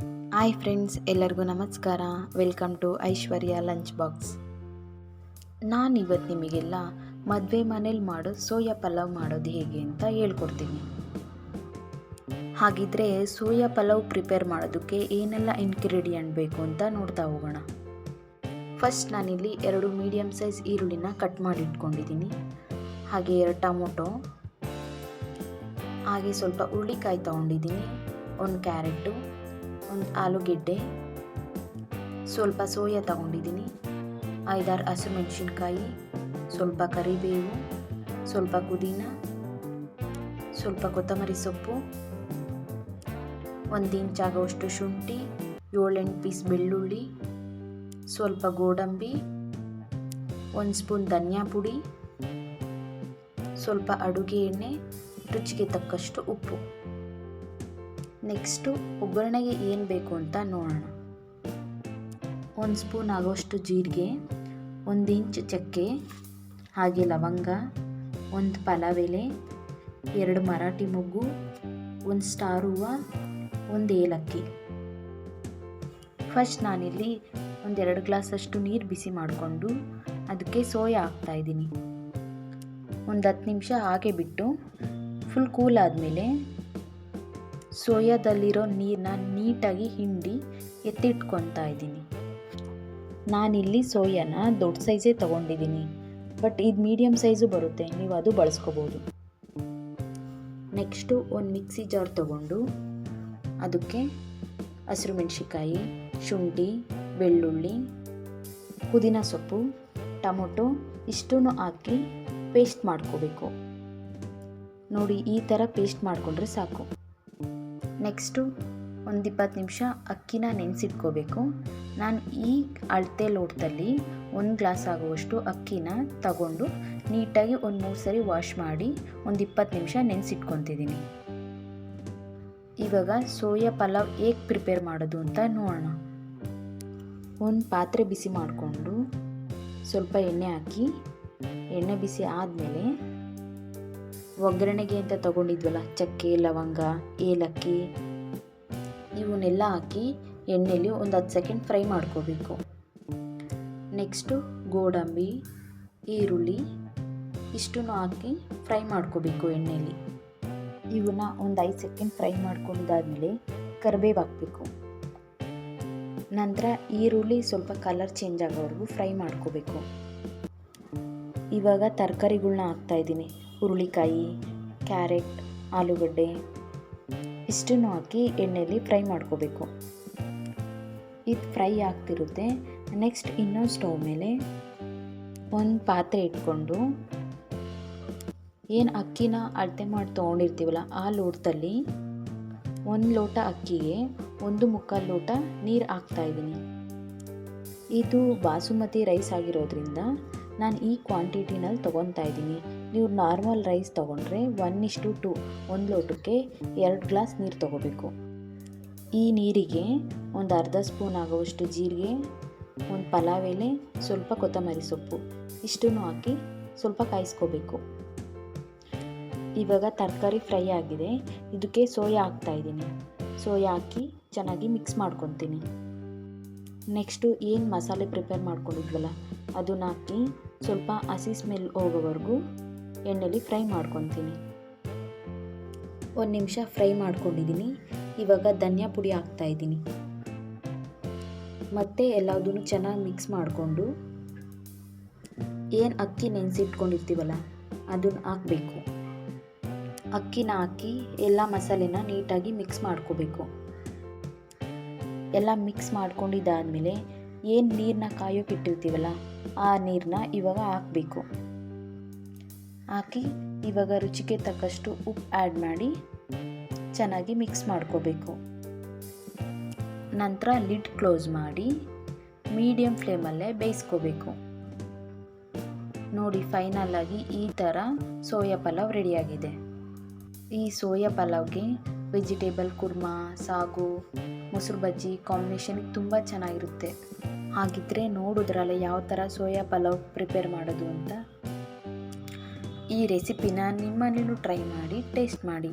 Hi friends, ಎಲ್ಲರಿಗೂ ನಮಸ್ಕಾರ. Welcome to Aishwarya lunch box. ನಾನು ಇವತ್ತು ನಿಮಗೆಲ್ಲ ಮದುವೆ ಮನೇಲಿ ಮಾಡೋ ಸೋಯಾ ಪಲಾವ್ ಮಾಡೋದು ಹೇಗೆ ಅಂತ ಹೇಳ್ಕೊಡ್ತೀನಿ. ಹಾಗಿದ್ರೆ ಸೋಯಾ ಪಲಾವ್ ಪ್ರಿಪೇರ್ ಮಾಡೋದಕ್ಕೆ ಏನೆಲ್ಲ ಇನ್ಗ್ರೀಡಿಯೆಂಟ್ ಬೇಕು ಅಂತ ನೋಡ್ತಾ ಹೋಗೋಣ. ಫಸ್ಟ್ ನಾನಿಲ್ಲಿ ಎರಡು ಮೀಡಿಯಮ್ ಸೈಜ್ ಈರುಳ್ಳಿನ ಕಟ್ ಮಾಡಿ ಇಟ್ಕೊಂಡಿದ್ದೀನಿ ಹಾಗೆ ಎರಡು ಟೊಮೊಟೊ, ಹಾಗೆ ಸ್ವಲ್ಪ ಹುರುಳಿಕಾಯಿ ತೊಗೊಂಡಿದ್ದೀನಿ, ಒಂದು ಕ್ಯಾರೆಟು ಒಂದು ಆಲೂಗೆಡ್ಡೆ, ಸ್ವಲ್ಪ ಸೋಯಾ ತಗೊಂಡಿದ್ದೀನಿ. ಐದಾರು ಹಸಿಮೆಣಸಿನ್ಕಾಯಿ, ಸ್ವಲ್ಪ ಕರಿಬೇವು, ಸ್ವಲ್ಪ ಪುದೀನ, ಸ್ವಲ್ಪ ಕೊತ್ತಂಬರಿ ಸೊಪ್ಪು, ಒಂದು ಇಂಚಾಗುವಷ್ಟು ಶುಂಠಿ, ಏಳೆಂಟು ಪೀಸ್ ಬೆಳ್ಳುಳ್ಳಿ, ಸ್ವಲ್ಪ ಗೋಡಂಬಿ, ಒಂದು ಸ್ಪೂನ್ ಧನಿಯಾ ಪುಡಿ, ಸ್ವಲ್ಪ ಅಡುಗೆ ಎಣ್ಣೆ, ರುಚಿಗೆ ತಕ್ಕಷ್ಟು ಉಪ್ಪು. ನೆಕ್ಸ್ಟು ಒಗ್ಗರಣೆಗೆ ಏನು ಬೇಕು ಅಂತ ನೋಡೋಣ. ಒಂದು ಸ್ಪೂನ್ ಆಗೋಷ್ಟು ಜೀರಿಗೆ, ಒಂದು ಇಂಚ್ ಚಕ್ಕೆ, ಹಾಗೆ ಲವಂಗ, ಒಂದು ಪಲಾವ್ ಎಲೆ ಎರಡು ಮರಾಠಿ ಮೊಗ್ಗು, ಒಂದು ಸ್ಟಾರ್ ಹೂವು, ಒಂದು ಏಲಕ್ಕಿ. ಫಸ್ಟ್ ನಾನಿಲ್ಲಿ ಒಂದೆರಡು ಗ್ಲಾಸಷ್ಟು ನೀರು ಬಿಸಿ ಮಾಡಿಕೊಂಡು ಅದಕ್ಕೆ ಸೋಯಾ ಹಾಕ್ತಾಯಿದ್ದೀನಿ ಒಂದು ಹತ್ತು ನಿಮಿಷ ಹಾಗೆ ಬಿಟ್ಟು ಫುಲ್ ಕೂಲ್ ಆದಮೇಲೆ ಸೋಯಾದಲ್ಲಿರೋ ನೀರನ್ನ ನೀಟಾಗಿ ಹಿಂಡಿ ಎತ್ತಿಟ್ಕೊತಾ ಇದ್ದೀನಿ. ನಾನಿಲ್ಲಿ ಸೋಯಾನ ದೊಡ್ಡ ಸೈಜೇ ತೊಗೊಂಡಿದ್ದೀನಿ. ಬಟ್ ಇದು ಮೀಡಿಯಮ್ ಸೈಜು ಬರುತ್ತೆ, ನೀವು ಅದು ಬಳಸ್ಕೋಬೋದು. ನೆಕ್ಸ್ಟು ಒಂದು ಮಿಕ್ಸಿ ಜಾರ್ ತೊಗೊಂಡು ಅದಕ್ಕೆ ಹಸಿರು ಮೆಣಸಿಕಾಯಿ ಶುಂಠಿ, ಬೆಳ್ಳುಳ್ಳಿ, ಪುದೀನ ಸೊಪ್ಪು, ಟೊಮೊಟೊ ಇಷ್ಟೂ ಹಾಕಿ ಪೇಸ್ಟ್ ಮಾಡ್ಕೋಬೇಕು. ನೋಡಿ ಈ ಥರ ಪೇಸ್ಟ್ ಮಾಡಿಕೊಂಡ್ರೆ ಸಾಕು. ನೆಕ್ಸ್ಟು ಒಂದು ಇಪ್ಪತ್ತು ನಿಮಿಷ ಅಕ್ಕಿನ ನೆನೆಸಿಟ್ಕೋಬೇಕು. ನಾನು ಈ ಅಳತೆ ಲೋಟದಲ್ಲಿ ಒಂದು ಗ್ಲಾಸ್ ಆಗುವಷ್ಟು ಅಕ್ಕಿನ ತಗೊಂಡು ನೀಟಾಗಿ ಒಂದು ಮೂರು ಸರಿ ವಾಶ್ ಮಾಡಿ ಒಂದು ಇಪ್ಪತ್ತು ನಿಮಿಷ ನೆನೆಸಿಟ್ಕೊತಿದ್ದೀನಿ ಇವಾಗ ಸೋಯಾ ಪಲಾವ್ ಹೇಗೆ ಪ್ರಿಪೇರ್ ಮಾಡೋದು ಅಂತ ನೋಡೋಣ. ಒಂದು ಪಾತ್ರೆ ಬಿಸಿ ಮಾಡಿಕೊಂಡು ಸ್ವಲ್ಪ ಎಣ್ಣೆ ಹಾಕಿ, ಎಣ್ಣೆ ಬಿಸಿ ಆದಮೇಲೆ ಒಗ್ಗರಣೆಗೆ ಅಂತ ತಗೊಂಡಿದ್ವಲ್ಲ, ಚಕ್ಕೆ, ಲವಂಗ, ಏಲಕ್ಕಿ, ಇವನ್ನೆಲ್ಲ ಹಾಕಿ ಎಣ್ಣೆಯಲ್ಲಿ ಒಂದು ಹತ್ತು ಸೆಕೆಂಡ್ ಫ್ರೈ ಮಾಡ್ಕೋಬೇಕು. ನೆಕ್ಸ್ಟು ಗೋಡಂಬಿ, ಈರುಳ್ಳಿ, ಇಷ್ಟನ್ನು ಹಾಕಿ ಫ್ರೈ ಮಾಡ್ಕೋಬೇಕು ಎಣ್ಣೆಯಲ್ಲಿ ಇವನ್ನ ಒಂದು ಐದು ಸೆಕೆಂಡ್ ಫ್ರೈ ಮಾಡ್ಕೊಂಡಿದ್ದಾದಮೇಲೆ ಕರಿಬೇವು ಹಾಕಬೇಕು. ನಂತರ ಈರುಳ್ಳಿ ಸ್ವಲ್ಪ ಕಲರ್ ಚೇಂಜ್ ಆಗೋವರೆಗೂ ಫ್ರೈ ಮಾಡ್ಕೋಬೇಕು. ಇವಾಗ ತರಕಾರಿಗಳ್ನ ಹಾಕ್ತಾಯಿದ್ದೀನಿ ಹುರುಳಿಕಾಯಿ, ಕ್ಯಾರೆಟ್, ಆಲೂಗಡ್ಡೆ, ಇಷ್ಟನ್ನು ಹಾಕಿ ಎಣ್ಣೆಯಲ್ಲಿ ಫ್ರೈ ಮಾಡ್ಕೋಬೇಕು. ಇದು ಫ್ರೈ ಆಗ್ತಿರುತ್ತೆ. ನೆಕ್ಸ್ಟ್ ಇನ್ನೊಂದು ಸ್ಟವ್ ಮೇಲೆ ಒಂದು ಪಾತ್ರೆ ಇಟ್ಕೊಂಡು ಏನು ಅಕ್ಕಿನ ಅಳತೆ ಮಾಡಿ ತೊಗೊಂಡಿರ್ತೀವಲ್ಲ ಆ ಲೋಟದಲ್ಲಿ ಒಂದು ಲೋಟ ಅಕ್ಕಿಗೆ ಒಂದು ಮುಕ್ಕಾಲು ಲೋಟ ನೀರು ಹಾಕ್ತಾಯಿದ್ದೀನಿ ಇದು ಬಾಸುಮತಿ ರೈಸ್ ಆಗಿರೋದ್ರಿಂದ ನಾನು ಈ ಕ್ವಾಂಟಿಟಿನಲ್ಲಿ ತೊಗೊತಾ ಇದ್ದೀನಿ. ನೀವು ನಾರ್ಮಲ್ ರೈಸ್ ತೊಗೊಂಡ್ರೆ ಒನ್ ಇಷ್ಟು ಟು ಒಂದು ಲೋಟಕ್ಕೆ ಎರಡು ಗ್ಲಾಸ್ ನೀರು ತೊಗೋಬೇಕು. ಈ ನೀರಿಗೆ ಒಂದು ಅರ್ಧ ಸ್ಪೂನ್ ಆಗುವಷ್ಟು ಜೀರಿಗೆ, ಒಂದು ಪಲಾವ್ ಎಲೆ, ಸ್ವಲ್ಪ ಕೊತ್ತಂಬರಿ ಸೊಪ್ಪು, ಇಷ್ಟನ್ನು ಹಾಕಿ ಸ್ವಲ್ಪ ಕಾಯಿಸ್ಕೋಬೇಕು. ಇವಾಗ ತರಕಾರಿ ಫ್ರೈ ಆಗಿದೆ. ಇದಕ್ಕೆ ಸೋಯಾ ಹಾಕ್ತಾಯಿದ್ದೀನಿ ಸೋಯಾ ಹಾಕಿ ಚೆನ್ನಾಗಿ ಮಿಕ್ಸ್ ಮಾಡ್ಕೊತೀನಿ. ನೆಕ್ಸ್ಟು ಏನು ಮಸಾಲೆ ಪ್ರಿಪೇರ್ ಮಾಡ್ಕೊಂಡಿದ್ವಲ್ಲ, ಅದನ್ನ ಹಾಕಿ ಸ್ವಲ್ಪ ಹಸಿ ಸ್ಮೆಲ್ ಹೋಗೋವರೆಗೂ ಎಣ್ಣೆಲಿ ಫ್ರೈ ಮಾಡ್ಕೊತೀನಿ. ಒಂದು ನಿಮಿಷ ಫ್ರೈ ಮಾಡ್ಕೊಂಡಿದ್ದೀನಿ ಇವಾಗ ಧನಿಯಾ ಪುಡಿ ಹಾಕ್ತಾಯಿದ್ದೀನಿ ಮತ್ತು ಎಲ್ಲದನ್ನು ಚೆನ್ನಾಗಿ ಮಿಕ್ಸ್ ಮಾಡಿಕೊಂಡು ಏನು ಅಕ್ಕಿ ನೆನೆಸಿಟ್ಕೊಂಡಿರ್ತೀವಲ್ಲ, ಅದನ್ನು ಹಾಕಬೇಕು. ಅಕ್ಕಿನ ಹಾಕಿ ಎಲ್ಲ ಮಸಾಲೆನ ನೀಟಾಗಿ ಮಿಕ್ಸ್ ಮಾಡ್ಕೋಬೇಕು. ಎಲ್ಲ ಮಿಕ್ಸ್ ಮಾಡ್ಕೊಂಡಿದ್ದಾದಮೇಲೆ ಏನು ನೀರನ್ನ ಕಾಯೋಕೆ ಇಟ್ಟಿರ್ತೀವಲ್ಲ ಆ ನೀರನ್ನ ಇವಾಗ ಹಾಕಬೇಕು. ಹಾಕಿ ಇವಾಗ ರುಚಿಗೆ ತಕ್ಕಷ್ಟು ಉಪ್ಪು ಆ್ಯಡ್ ಮಾಡಿ ಚೆನ್ನಾಗಿ ಮಿಕ್ಸ್ ಮಾಡ್ಕೋಬೇಕು. ನಂತರ ಲಿಡ್ ಕ್ಲೋಸ್ ಮಾಡಿ ಮೀಡಿಯಮ್ ಫ್ಲೇಮಲ್ಲೇ ಬೇಯಿಸ್ಕೋಬೇಕು. ನೋಡಿ ಫೈನಲ್ ಆಗಿ ಈ ಥರ ಸೋಯಾ ಪಲಾವ್ ರೆಡಿಯಾಗಿದೆ ಈ ಸೋಯಾ ಪಲಾವ್ಗೆ ವೆಜಿಟೇಬಲ್, ಕುರ್ಮಾ, ಸಾಗು, ಮೊಸರು ಬಜ್ಜಿ ಕಾಂಬಿನೇಷನ್ ತುಂಬ ಚೆನ್ನಾಗಿರುತ್ತೆ. ಹಾಗಿದ್ರೆ ನೋಡಿದ್ರಲ್ಲ ಯಾವ ಥರ ಸೋಯಾ ಪಲಾವ್ ಪ್ರಿಪೇರ್ ಮಾಡೋದು ಅಂತ ಈ ರೆಸಿಪಿನ ನಿಮ್ಮನೇಲೂ ಟ್ರೈ ಮಾಡಿ ಟೇಸ್ಟ್ ಮಾಡಿ.